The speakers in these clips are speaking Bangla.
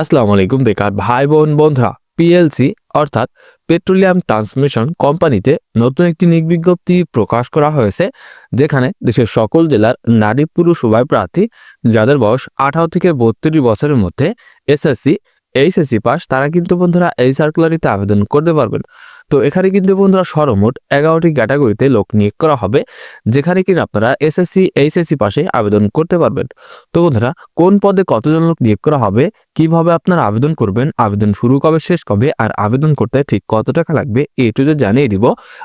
আসসালামু আলাইকুম, বেকার ভাই বোন বন্ধুরা পিএলসি অর্থাৎ পেট্রোলিয়াম ট্রান্সমিশন কোম্পানিতে নতুন একটি নির্বিজ্ঞপ্তি প্রকাশ করা হয়েছে, যেখানে দেশের সকল জেলার নারী পুরুষ উভয় প্রার্থী যাদের বয়স আঠারো থেকে বত্রিশ বছরের মধ্যে এসএসসি এইচএসসি পাস, তারা কিন্তু বন্ধুরা এই সার্কুলারিতে আবেদন করতে পারবেন। তো এখানে কিন্তু বন্ধুরা সর্বমোট এগারোটি ক্যাটাগরিতে লোক নিয়োগ করা হবে, যেখানে কিনা আপনারা এসএসসি এইচএসসি পাশে আবেদন করতে পারবেন। তো বন্ধুরা, কোন পদে কতজন লোক নিয়োগ করা হবে, কীভাবে আপনারা আবেদন করবেন, আবেদন শুরু কবে, শেষ কবে, আর আবেদন করতে ঠিক কত টাকা লাগবে, এ টু জানিয়ে দিব।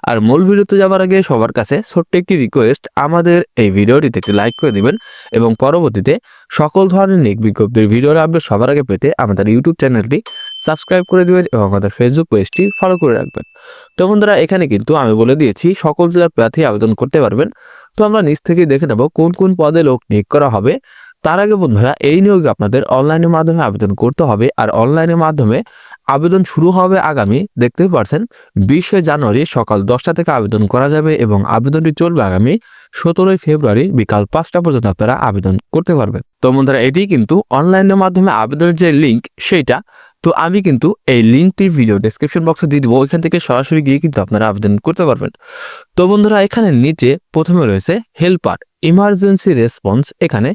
আর মূল ভিডিওতে যাওয়ার আগে সবার কাছে ছোট্ট একটি রিকোয়েস্ট আমাদের এই ভিডিওটিতে একটি লাইক করে দিবেন এবং পরবর্তীতে সকল ধরনের নিক বিজ্ঞপ্তির ভিডিওর আপডেট সবার আগে পেতে আমাদের ইউটিউব চ্যানেলটি সাবস্ক্রাইব করে দেবেন এবং আমাদের ফেসবুক পেজটি ফলো করে রাখবেন। তো বন্ধুরা, এখানে কিন্তু আমি বলে দিয়েছি, সকল জেলার প্রার্থী আবেদন করতে পারবেন। তো আমরা নিচ থেকেই দেখে নেব কোন কোন পদে লোক নিয়োগ করা হবে। তার আগে বন্ধুরা, এই নিয়োগে আপনাদের অনলাইনের মাধ্যমে আবেদন করতে হবে আর অনলাইনের মাধ্যমে আবেদন শুরু হবে আগামী দেখতে পারছেন, বিশে জানুয়ারি সকাল দশটা থেকে আবেদন করা যাবে এবং আবেদনটি চলবে আগামী সতেরোই ফেব্রুয়ারি বিকাল পাঁচটা পর্যন্ত আপনারা আবেদন করতে পারবেন। তো বন্ধুরা, এটি কিন্তু অনলাইনের মাধ্যমে আবেদনের যে লিঙ্ক সেইটা তো আমি কিন্তু এই লিঙ্কটি ভিডিও ডেসক্রিপশন বক্সে দিয়ে দেবো, ওইখান থেকে সরাসরি গিয়ে কিন্তু আপনারা আবেদন করতে পারবেন। তো বন্ধুরা, এখানে নিচে প্রথমে রয়েছে হেল্পার ইমার্জেন্সি রেসপন্স এখানে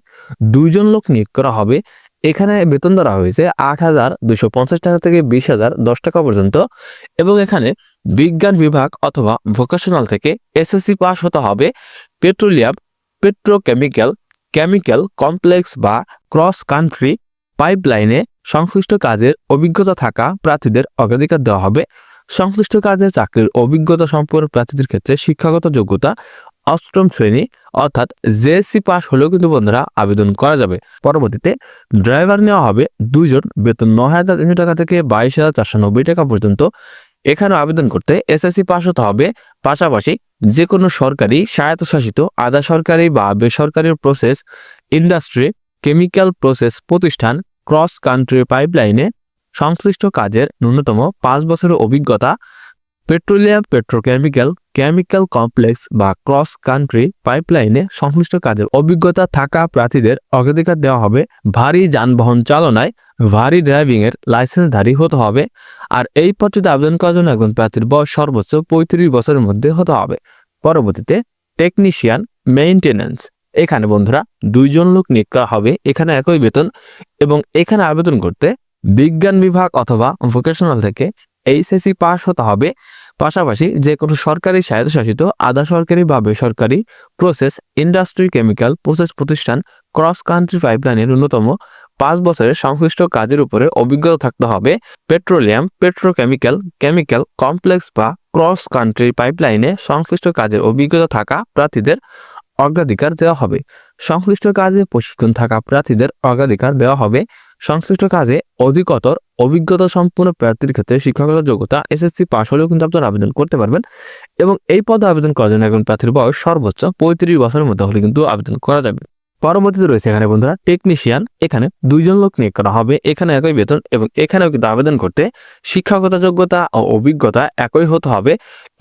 দুইজন লোক নিয়োগ করা হবে। এখানে বেতন ধরা হয়েছে আট হাজার দুশো পঞ্চাশ টাকা থেকে বিশ হাজার দশ টাকা পর্যন্ত এবং এখানে বিজ্ঞান বিভাগ অথবা ভোকেশনাল থেকে এসএসসি পাস হতে হবে। পেট্রোলিয়াম পেট্রোকেমিক্যাল কেমিক্যাল কমপ্লেক্স বা ক্রস কান্ট্রি পাইপলাইনে সংশ্লিষ্ট কাজের অভিজ্ঞতা থাকা প্রার্থীদের অগ্রাধিকার দেওয়া হবে। সংশ্লিষ্ট কাজে চাকরির অভিজ্ঞতা সম্পন্ন প্রার্থীদের ক্ষেত্রে শিক্ষাগত যোগ্যতা অষ্টম শ্রেণি অর্থাৎ জেএসসি পাস হলেও কিন্তু বন্ধুরা আবেদন করা যাবে। পরবর্তীতে ড্রাইভার নেওয়া হবে দুজন বেতন ন হাজার তিনশো টাকা থেকে বাইশ হাজার চারশো নব্বই টাকা পর্যন্ত। এখানে আবেদন করতে এসএসসি পাস হতে হবে। পাশাপাশি যে কোনো সরকারি, স্বায়ত্তশাসিত, আধা সরকারি বা বেসরকারি প্রসেস, ইন্ডাস্ট্রি, কেমিক্যাল প্রসেস প্রতিষ্ঠান ক্রস কান্ট্রি পাইপলাইনে সংশ্লিষ্ট কাজের ন্যূনতম পাঁচ বছরের অভিজ্ঞতা পেট্রোলিয়াম পেট্রোকেমিক্যাল, কেমিক্যাল কমপ্লেক্স বা ক্রস কান্ট্রি পাইপলাইনে সংশ্লিষ্ট কাজের অভিজ্ঞতা থাকা প্রার্থীদের অগ্রাধিকার দেওয়া হবে। ভারী যানবাহন চালনায় ভারী ড্রাইভিং এর লাইসেন্সধারী হতে হবে আর এই পদটিতে আবেদন করার জন্য একজন প্রার্থীর বয়স সর্বোচ্চ পঁয়ত্রিশ বছরের মধ্যে হতে হবে। পরবর্তীতে টেকনিশিয়ান মেইনটেনেন্স এখানে বন্ধুরা দুইজন লোক করা হবে, এখানে একই বেতন এবং এখানে আবেদন করতে বিজ্ঞান বিভাগ অথবা ভোকেশনাল থেকে এইচএসসি পাস হতে হবে। পাশাপাশি যে কোনো সরকারি স্বায়ত্তশাসিত, আধা সরকারি বা বেসরকারি প্রসেস ইন্ডাস্ট্রি কেমিক্যাল প্রসেস প্রতিষ্ঠান ক্রস কান্ট্রি পাইপলাইনের ন্যূনতম পাঁচ বছরের সংশ্লিষ্ট কাজের উপরে অভিজ্ঞতা থাকতে হবে। পেট্রোলিয়াম পেট্রোকেমিক্যাল কেমিক্যাল কমপ্লেক্স বা ক্রস কান্ট্রি পাইপলাইনে সংশ্লিষ্ট কাজের অভিজ্ঞতা থাকা প্রার্থীদের অগ্রাধিকার দেওয়া হবে। সংশ্লিষ্ট কাজে প্রশিক্ষণ থাকা প্রার্থীদের অগ্রাধিকার দেওয়া হবে। সংশ্লিষ্ট কাজে অধিকতর অভিজ্ঞতা সম্পূর্ণ প্রার্থীর ক্ষেত্রে শিক্ষাগত যোগ্যতা, এসএসসি পাশ হলেও কিন্তু আপনারা আবেদন করতে পারবেন এবং এই পদে আবেদন করার জন্য একজন প্রার্থীর বয়স সর্বোচ্চ পঁয়ত্রিশ বছরের মধ্যে হলে কিন্তু আবেদন করা যাবে। পরবর্তীতে রয়েছে এখানে বন্ধুরা টেকনিশিয়ান এখানে দুইজন লোক নিয়োগ করা হবে, এখানে একই বেতন এবং এখানেও কিন্তু আবেদন করতে শিক্ষাগত যোগ্যতা ও অভিজ্ঞতা একই হতে হবে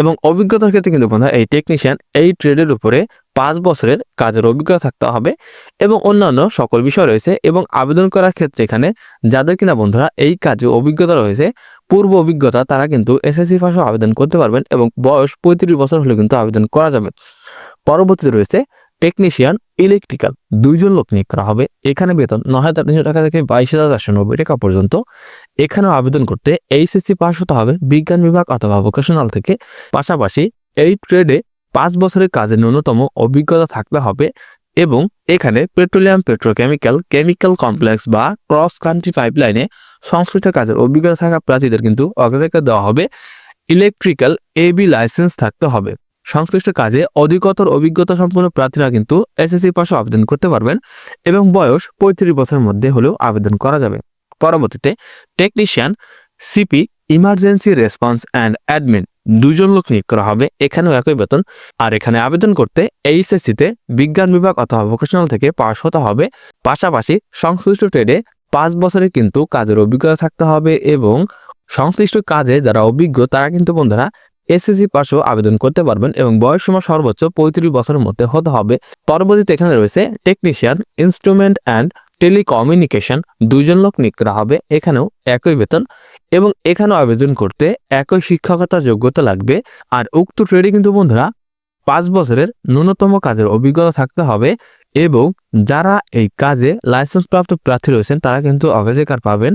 এবং অভিজ্ঞতার ক্ষেত্রে কিন্তু বন্ধুরা এই টেকনিশিয়ান এই ট্রেডের উপরে পাঁচ বছরের কাজের অভিজ্ঞতা থাকতে হবে এবং অন্যান্য সকল বিষয় রয়েছে এবং আবেদন করার ক্ষেত্রে এখানে যাদের কিনা বন্ধুরা এই কাজে অভিজ্ঞতা রয়েছে, পূর্ব অভিজ্ঞতা তারা কিন্তু এসএসসি পাশে আবেদন করতে পারবেন এবং বয়স পঁয়ত্রিশ বছর হলে কিন্তু আবেদন করা যাবে। পরবর্তীতে রয়েছে টেকনিশিয়ান ইলেকট্রিক্যাল দুইজন লোক নিয়োগ করা হবে। এখানে বেতন নয় হাজার তিনশো টাকা থেকে বাইশ হাজার চারশো নব্বই টাকা পর্যন্ত। এখানেও আবেদন করতে এইচএসসি পাস হতে হবে, বিজ্ঞান বিভাগ অথবা ভোকেশনাল থেকে। পাশাপাশি এই ট্রেডে পাঁচ বছরের কাজের ন্যূনতম অভিজ্ঞতা থাকতে হবে এবং এখানে পেট্রোলিয়াম পেট্রোকেমিক্যাল কেমিক্যাল কমপ্লেক্স বা ক্রস কান্ট্রি পাইপলাইনে সংশ্লিষ্ট কাজের অভিজ্ঞতা থাকা প্রার্থীদের কিন্তু অগ্রাধিকার দেওয়া হবে। ইলেকট্রিক্যাল এবি লাইসেন্স থাকতে হবে। সংশ্লিষ্ট কাজে অধিকতর অভিজ্ঞতা সম্পন্ন প্রার্থীরা কিন্তু এসএসসি পাশে আবেদন করতে পারবেন এবং বয়স পঁয়ত্রিশ বছরের মধ্যে হলেও আবেদন করা যাবে। পরবর্তীতে technician CP emergency response and admin দুজন লোক নিয়োগ করা হবে, এখানেও একই বেতন। আর এখানে আবেদন করতে এইচএসসিতে বিজ্ঞান বিভাগ অথবা ভোকেশনাল থেকে পাশ হতে হবে। পাশাপাশি সংশ্লিষ্ট ট্রেডে পাঁচ বছরে কিন্তু কাজের অভিজ্ঞতা থাকতে হবে এবং সংশ্লিষ্ট কাজে যারা অভিজ্ঞ, তারা কিন্তু বন্ধুরা এসএসসি পাশও আবেদন করতে পারবেন এবং বয়স সীমা সর্বোচ্চ পঁয়ত্রিশ বছরের মধ্যে হতে হবে। পরবর্তীতে এখানে রয়েছে টেকনিশিয়ান ইনস্ট্রুমেন্ট অ্যান্ড টেলিকমিউনিকেশন দুজন লোক নিয়োগ করা হবে, এখানেও একই বেতন এবং এখানেও আবেদন করতে একই শিক্ষকতার যোগ্যতা লাগবে। আর উক্ত ট্রেডে কিন্তু বন্ধুরা পাঁচ বছরের ন্যূনতম কাজের অভিজ্ঞতা থাকতে হবে। এবং যারা এই কাজে লাইসেন্সপ্রাপ্ত প্রার্থী রয়েছেন, তারা কিন্তু অগ্রাধিকার পাবেন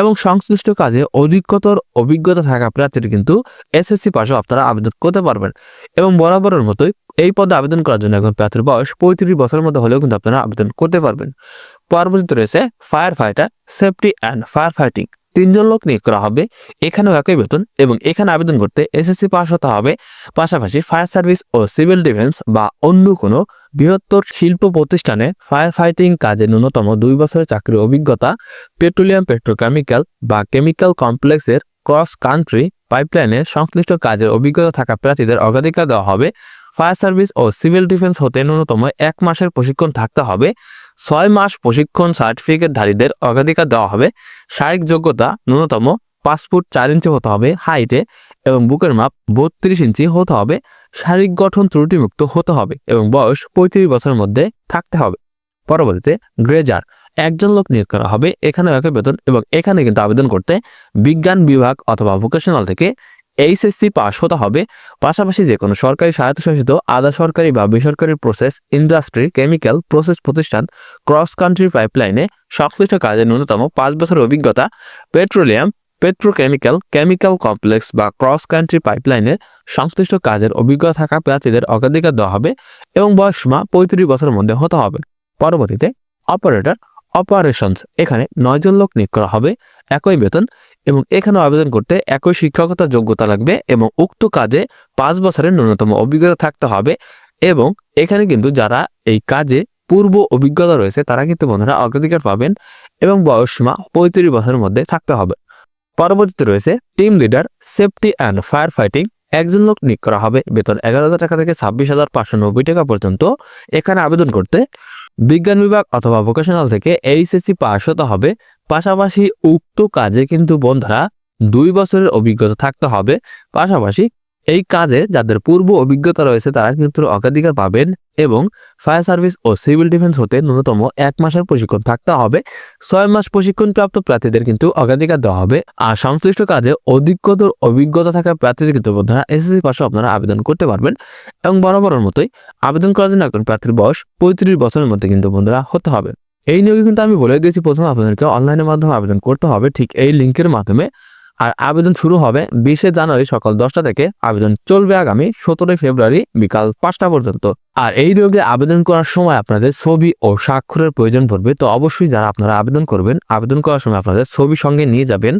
এবং সংশ্লিষ্ট কাজে অধিকতর অভিজ্ঞতা থাকা প্রার্থীর কিন্তু এসএসসি পাশে আপনারা আবেদন করতে পারবেন। এবং বরাবরের মতোই এই পদে আবেদন করার জন্য এখন প্রার্থীর বয়স পঁয়ত্রিশ বছরের মধ্যে হলেও কিন্তু আপনারা আবেদন করতে পারবেন। পরবর্তীতে রয়েছে fire fighter safety and fire fighting তিনজন লোক নিয়োগ করা হবে, এখানেও একই বেতন এবং এখানে আবেদন করতে এসএসসি পাস হতে হবে। পাশাপাশি ফায়ার সার্ভিস ও সিভিল ডিফেন্স বা অন্য কোনো বৃহত্তর শিল্প প্রতিষ্ঠানে ফায়ার ফাইটিং কাজে ন্যূনতম দুই বছরের চাকরির অভিজ্ঞতা পেট্রোলিয়াম পেট্রোকেমিক্যাল বা কেমিক্যাল কমপ্লেক্সের ক্রস কান্ট্রি পাইপলাইনে সংশ্লিষ্ট কাজের অভিজ্ঞতা থাকা প্রার্থীদের অগ্রাধিকার দেওয়া হবে। ফায়ার সার্ভিস ও সিভিল ডিফেন্স হতে ন্যূনতম এক মাসের প্রশিক্ষণ থাকতে হবে। ছয় মাস প্রশিক্ষণ সার্টিফিকেটধারীদের অগ্রাধিকার দেওয়া হবে। শারীরিক যোগ্যতা ন্যূনতম পাঁচ ফুট চার ইঞ্চি হতে হবে হাইটে এবং বুকের মাপ বত্রিশ ইঞ্চি হতে হবে। শারীরিক গঠন ত্রুটিমুক্ত হতে হবে এবং বয়স পঁয়ত্রিশ বছরের মধ্যে থাকতে হবে। পরবর্তীতে গ্রেজার, একজন লোক নিয়োগ করা হবে। এখানে একই বেতন এবং এখানে কিন্তু আবেদন করতে বিজ্ঞান বিভাগ অথবা ভোকেশনাল থেকে এইচএসসি পাস হতে হবে। পাশাপাশি যে কোনো সরকারি স্বায়ত্তশাসিত, আধা সরকারি বা বেসরকারি প্রসেস ইন্ডাস্ট্রি কেমিক্যাল প্রসেস প্রতিষ্ঠান ক্রস কান্ট্রি পাইপলাইনে সংশ্লিষ্ট কাজের ন্যূনতম পাঁচ বছরের অভিজ্ঞতা পেট্রোলিয়াম পেট্রোকেমিক্যাল কেমিক্যাল কমপ্লেক্স বা ক্রস কান্ট্রি পাইপলাইনের সংশ্লিষ্ট কাজের অভিজ্ঞতা থাকা প্রার্থীদের অগ্রাধিকার দেওয়া হবে এবং বয়সীমা পঁয়ত্রিশ বছরের মধ্যে হতে হবে। পরবর্তীতে অপারেটর অপারেশনস এখানে নয়জন লোক নিয়োগ করা হবে, একই বেতন এবং এখানে আবেদন করতে একই শিক্ষকতার যোগ্যতা লাগবে এবং উক্ত কাজে পাঁচ বছরের ন্যূনতম অভিজ্ঞতা থাকতে হবে এবং এখানে কিন্তু যারা এই কাজে পূর্ব অভিজ্ঞতা রয়েছে তারা কিন্তু বন্ধুরা অগ্রাধিকার পাবেন এবং বয়সসীমা পঁয়ত্রিশ বছরের মধ্যে থাকতে হবে। পরবর্তীতে রয়েছে team leader safety and fire fighting একজন লোক নিয়োগ করা হবে। বেতন এগারো হাজার টাকা থেকে ছাব্বিশ হাজার পাঁচশো নব্বই টাকা পর্যন্ত। এখানে আবেদন করতে বিজ্ঞান বিভাগ অথবা ভোকেশনাল থেকে এইচএসসি পাশ হতে হবে। পাশাপাশি উক্ত কাজে কিন্তু বন্ধুরা দুই বছরের অভিজ্ঞতা থাকতে হবে। পাশাপাশি এই কাজে যাদের পূর্ব অভিজ্ঞতা রয়েছে, তারা কিন্তু অগ্রাধিকার পাবেন এবং ফায়ার সার্ভিস ও সিভিল ডিফেন্স হতে ন্যূনতম এক মাসের প্রশিক্ষণ থাকতে হবে। ছয় মাস প্রশিক্ষণপ্রাপ্ত প্রার্থীদের কিন্তু অগ্রাধিকার দেওয়া হবে। আর সংশ্লিষ্ট কাজে অধিকতর অভিজ্ঞতা থাকা প্রার্থীদের কিন্তু বন্ধুরা এসএসসি পাশে আপনারা আবেদন করতে পারবেন এবং বরাবরের মতোই আবেদন করার জন্য একজন প্রার্থীর বয়স পঁয়ত্রিশ বছরের মধ্যে কিন্তু বন্ধুরা হতে হবে। এই নিয়োগে কিন্তু আমি বলে দিয়েছি, প্রথমে আপনাদেরকে অনলাইনের মাধ্যমে আবেদন করতে হবে। ঠিক এই লিঙ্কের মাধ্যমে আর আবেদন শুরু হবে বিশে জানুয়ারি সকাল দশটা থেকে। আবেদন চলবে আগামী সতেরোই ফেব্রুয়ারি বিকাল পাঁচটা পর্যন্ত। আর এই নিয়োগে আবেদন করার সময় আপনাদের ছবি ও স্বাক্ষরের প্রয়োজন পড়বে। তো অবশ্যই যারা আপনারা আবেদন করবেন, আবেদন করার সময় আপনাদের ছবি সঙ্গে নিয়ে যাবেন।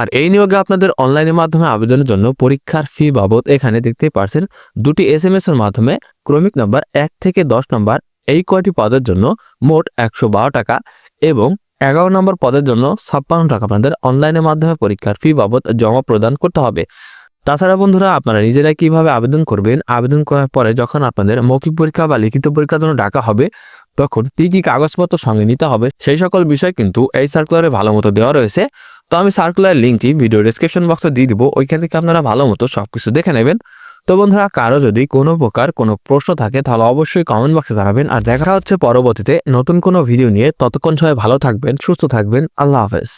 আর এই নিয়োগে আপনাদের অনলাইনের মাধ্যমে আবেদনের জন্য পরীক্ষার ফি বাবদ এখানে দেখতেই পারছেন দুটি এস এম এর মাধ্যমে। ক্রমিক নাম্বার এক থেকে দশ নম্বর এই কয়টি পদের জন্য মোট একশো বারো টাকা এবং এগারো নম্বর পদের জন্য ছাপ্পান্ন টাকা আপনাদের অনলাইনের মাধ্যমে পরীক্ষার ফি বাবদ জমা প্রদান করতে হবে। তাছাড়া বন্ধুরা, আপনারা নিজেরা কীভাবে আবেদন করবেন? আবেদন করার পরে যখন আপনাদের মৌখিক পরীক্ষা বা লিখিত পরীক্ষার জন্য ডাকা হবে, তখন কী কী কাগজপত্র সঙ্গে নিতে হবে সেই সকল বিষয় কিন্তু এই সার্কুলারে ভালো মতো দেওয়া রয়েছে। তো আমি সার্কুলার লিঙ্কটি ভিডিও ডিসক্রিপশন বক্সে দিয়ে দিব। ওইখান থেকে আপনারা ভালো মতো সব কিছু দেখে নেবেন। তো বন্ধুরা, কারও যদি কোনো প্রকার কোনো প্রশ্ন থাকে, তাহলে অবশ্যই কমেন্ট বক্সে জানাবেন। আর দেখা হচ্ছে পরবর্তীতে নতুন কোনো ভিডিও নিয়ে। ততক্ষণ সবাই ভালো থাকবেন, সুস্থ থাকবেন। আল্লাহ হাফেজ।